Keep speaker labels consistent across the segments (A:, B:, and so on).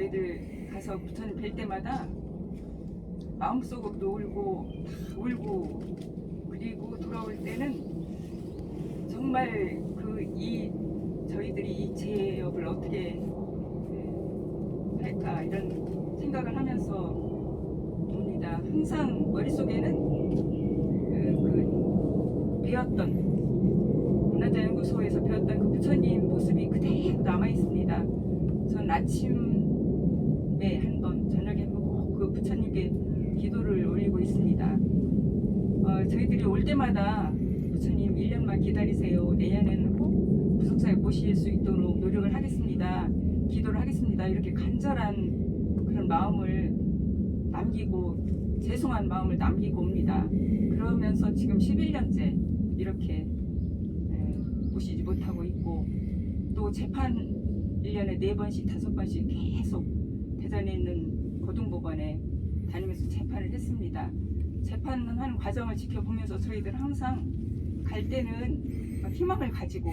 A: 저희들 가서 부처님 뵐 때마다 마음속으로 울고 다 울고 그리고 돌아올 때는 정말 그 이 저희들이 이 제업을 어떻게 음, 할까 이런 생각을 하면서 옵니다. 항상 머릿속에는 그, 그 배웠던 문화자연구소에서 배웠던 그 부처님 모습이 그대로 남아 있습니다. 전 아침에 한 번, 저녁에 한 번 꼭 그 부처님께 기도를 올리고 있습니다. 어, 저희들이 올 때마다 부처님 1년만 기다리세요. 내년에는 꼭 부석사에 모실 수 있도록 노력을 하겠습니다. 기도를 하겠습니다. 이렇게 간절한 그런 마음을 남기고 죄송한 마음을 남기고 옵니다. 그러면서 지금 11년째 이렇게 에, 모시지 못하고 있고 또 재판 1년에 4번씩 5번씩 계속 대전에 있는 고등법원에 다니면서 재판을 했습니다. 재판하는 과정을 지켜보면서 저희들 항상 갈 때는 막 희망을 가지고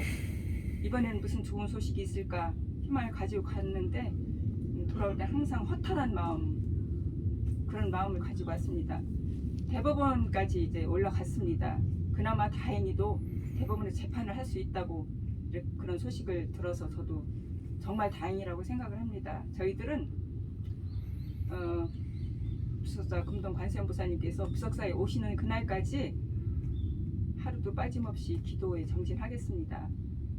A: 이번에는 무슨 좋은 소식이 있을까 희망을 가지고 갔는데 음, 돌아올 때 항상 허탈한 마음 그런 마음을 가지고 왔습니다. 대법원까지 이제 올라갔습니다. 그나마 다행히도 대법원에 재판을 할 수 있다고 그런 소식을 들어서 저도 정말 다행이라고 생각을 합니다. 저희들은 어, 부석사 금동 관세음보사님께서 부석사에 오시는 그날까지 하루도 빠짐없이 기도에 정진하겠습니다.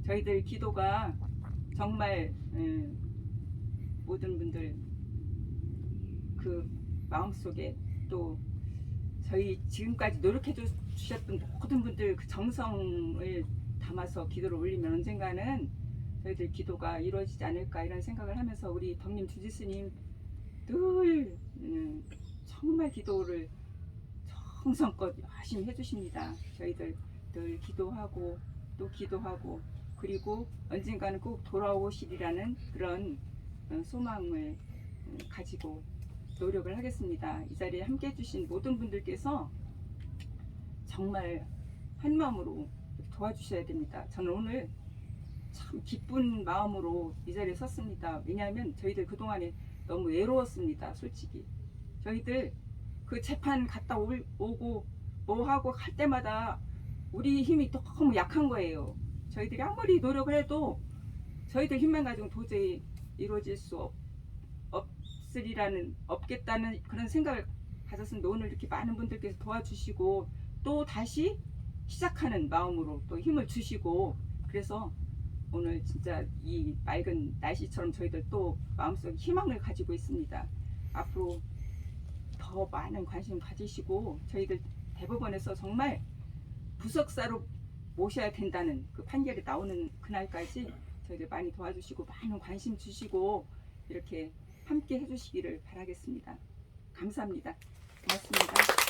A: 저희들 기도가 정말 음, 모든 분들 그 마음속에 또 저희 지금까지 노력해 주- 주셨던 모든 분들 그 정성을 담아서 기도를 올리면 언젠가는 저희들 기도가 이루어지지 않을까 이런 생각을 하면서 우리 덕님 주지스님 늘 음, 정말 기도를 정성껏 열심히 해주십니다. 저희들 늘 기도하고 또 기도하고 그리고 언젠가는 꼭 돌아오시리라는 그런 어, 소망을 음, 가지고 노력을 하겠습니다. 이 자리에 함께 해주신 모든 분들께서 정말 한 마음으로 도와주셔야 됩니다. 저는 오늘 참 기쁜 마음으로 이 자리에 섰습니다. 왜냐하면 저희들 그동안에 너무 외로웠습니다. 솔직히. 저희들 그 재판 갔다 올- 오고 뭐 하고 갈 때마다 우리 힘이 너무 약한 거예요. 저희들이 아무리 노력을 해도 저희들 힘만 가지고 도저히 이루어질 수 없, 없으리라는 없겠다는 그런 생각을 가졌습니다. 오늘 이렇게 많은 분들께서 도와주시고 또 다시 시작하는 마음으로 또 힘을 주시고 그래서 오늘 진짜 이 맑은 날씨처럼 저희들 또 마음속에 희망을 가지고 있습니다. 앞으로 더 많은 관심 가지시고 저희들 대법원에서 정말 부석사로 모셔야 된다는 그 판결이 나오는 그날까지 저희들 많이 도와주시고 많은 관심 주시고 이렇게 함께 해주시기를 바라겠습니다. 감사합니다. 고맙습니다.